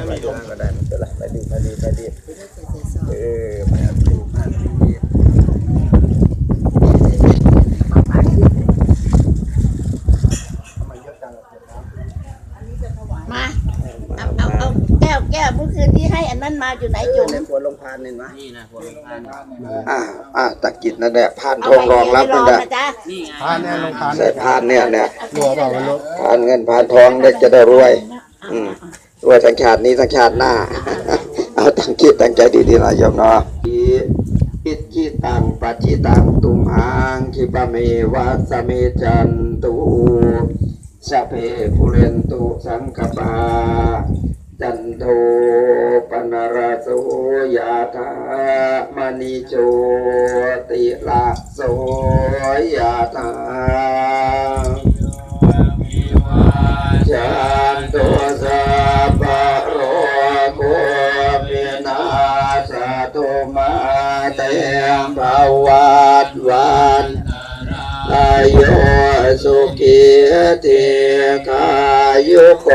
านไปทางก็ได้ไม่เป็นไรไปดีไปดีไปดีเออไปอันดีมาดีมาเอาเอาเอาแก้วแก้วเมื่อคืนที่ให้อันนั้นมาอยู่ไหนเออจุ๋มในครัวลงพานนี่นะนี่นะพวกท่านอ่าอ่าตะกิดนั่นแหละพานเอาทองรองรับให้นั่นรแหละนะจ๊ะนี่ไงพานแน่ลงพานใส่พานเนี่ยเนี่ยรัวเปล่าไม่รู้พานเงินพานทองได้จะได้รวย อืมร วยทั้งชาตินี้ทั้งชาติหน้า เอาตั้งคิดตั้งใจดีๆหน่อยโยมเนาะอิทธิตังปัจจิตังตุมหังคิปะเมวะสเมจันตุสพเพปุเรนตุสังกปาจันโทปนรโสยาธามณิโชติละโสยาธา ตุมาเตมภวัตวันอายุสุขีเทกายุโก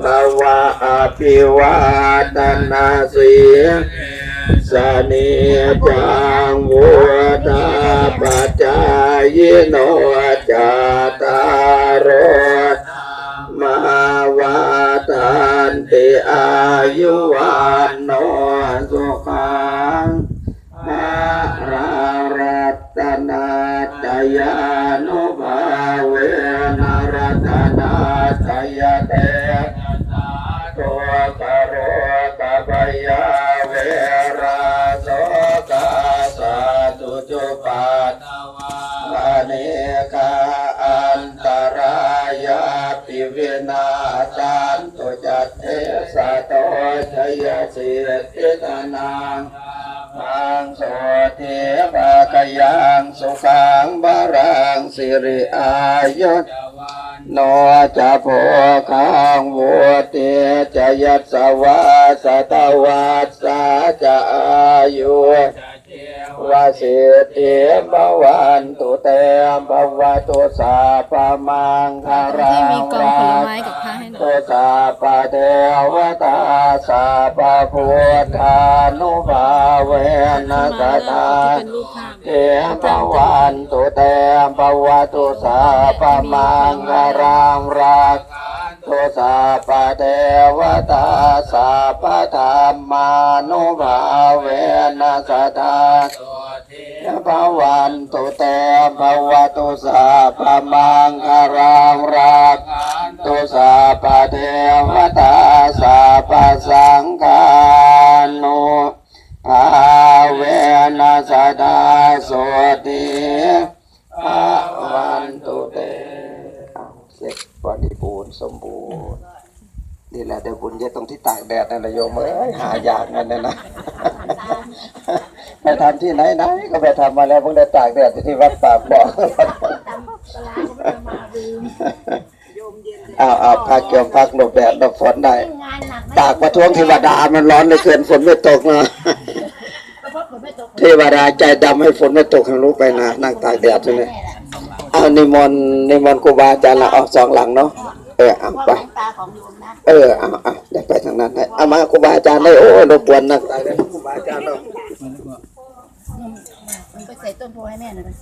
ภาวะอภิวาตนาสีสนิจังวุฒาปัจจายโนจตารมาวาตันติอายุวันโนสุขัง อารารัตนาจ ยานุภาเวนรัตนาจยเตตัวกโรตปยาเวราโสกาสาตุจุปัตวาเนกาอันตรายาปิเวนาจันตุจัตเทสะโตชยสิทธิตนัง งโสเทปะกยังสุขังบารังสิริอายุโนจะโพคังวุติจะยัสวาสตวัสสาจะอายุวาสิทธิภวันตุเตมภวตุสาปะมังคารัที่มีงกองผลไม้กับผ้าให้หน่อยตุสาปะเทวตาสาปะ นัสตาเป็นรูปภาวันตุเตปวตุสาปะมังคารังรักตุสาปะเทวตาสาปะธรรมานุภาเวนัสตาภวันตุเตภวตุสาปะมังคารังรักตุสาปะเทวตาปะสังฆานุภาเวนัสดาโสติภวันตุเต เอาเสร็จบริบูรณ์สมบูรณ์นี่แหละเดี๋ยวบุญเยอะตรงที่ตากแดดนั่นแหละโยมเอ้ยหายากนั่นนะนะไปทำที่ไหนไหนก็ไปทำมาแล้วเพิ่งได้ตากแดดที่วัดป่าบอกอ้าวอ้าพักเกี่ยวพักหลบแดดหลบฝนได้งากตากประท้วงเทวดามันร้อนเลยเกินฝนไม่ตกนะเทวดาใจดำให้ฝนไม่ตกให้รู้ไปนะนั่งตากแดดใช่ไหม เอานิมนต์นิมนต์ครูบาอาจารย์ละออกสองหลังเนาะเออเอาว่าไปหลวงตาของโยมนะเออเอาเอาเดี๋ยวไปทางนั้นให้เอามาครูบาอาจารย์ได้โอ้ยรบกวนนักตากแดดครูบาอาจารย์เนาะมันไปใส่ต้นโพให้แม่หน่อย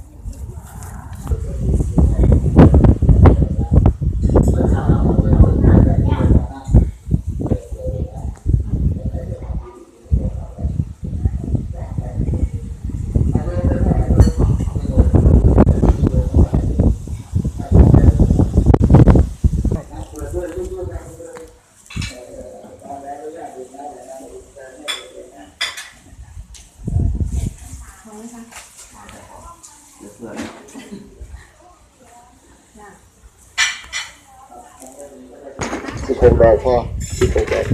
นะสิบหกดอกพ่อสิบหกดอก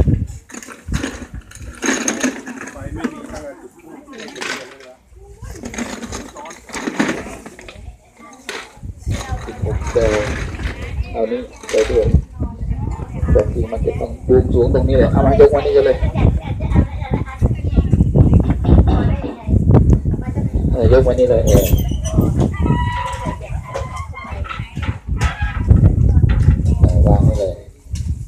สิบหกดอกเอานี่ไปด้วยดอกที่มันจะต้องยืนสูงตรงนี้เลยเอามายกวันนี้กันเลยเออยกวันนี้เลยเออเออวางไว้เลย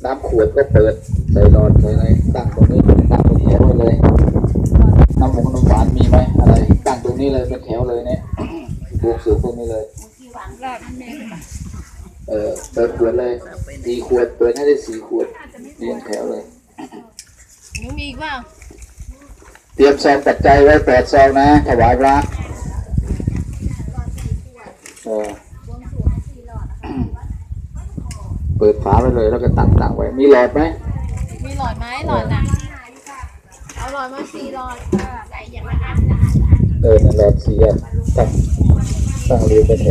น้ำขวดก็เปิดใส่หลอดใส่อะไรตั้งตรงนี้ตั้งเป็นแถวไว้เลยน้ำหมูน้ำหวานมีไหมอะไรตั้งตรงนี้เลยเป็นแถวเลยเนี่ยบวกสูงตรงนี้เลยเออเปิดขวดเลยสี่ขวดเปิดให้ได้สี่ขวดเรียงแถวเลยหนูมีอีกเปล่าเตรียมซองปัจจัยไว้แปดซองนะถวายพระเออ เปิดฝาไว้เลยแล้วก็ตั้งตั้งไว้ มีหลอดไหมมีหลอดไหมหลอดน่ะเอาหลอดมาสี่หลอดเออนั่นหลอดสี่อันตั้งตั้งเรียงเป็นแถว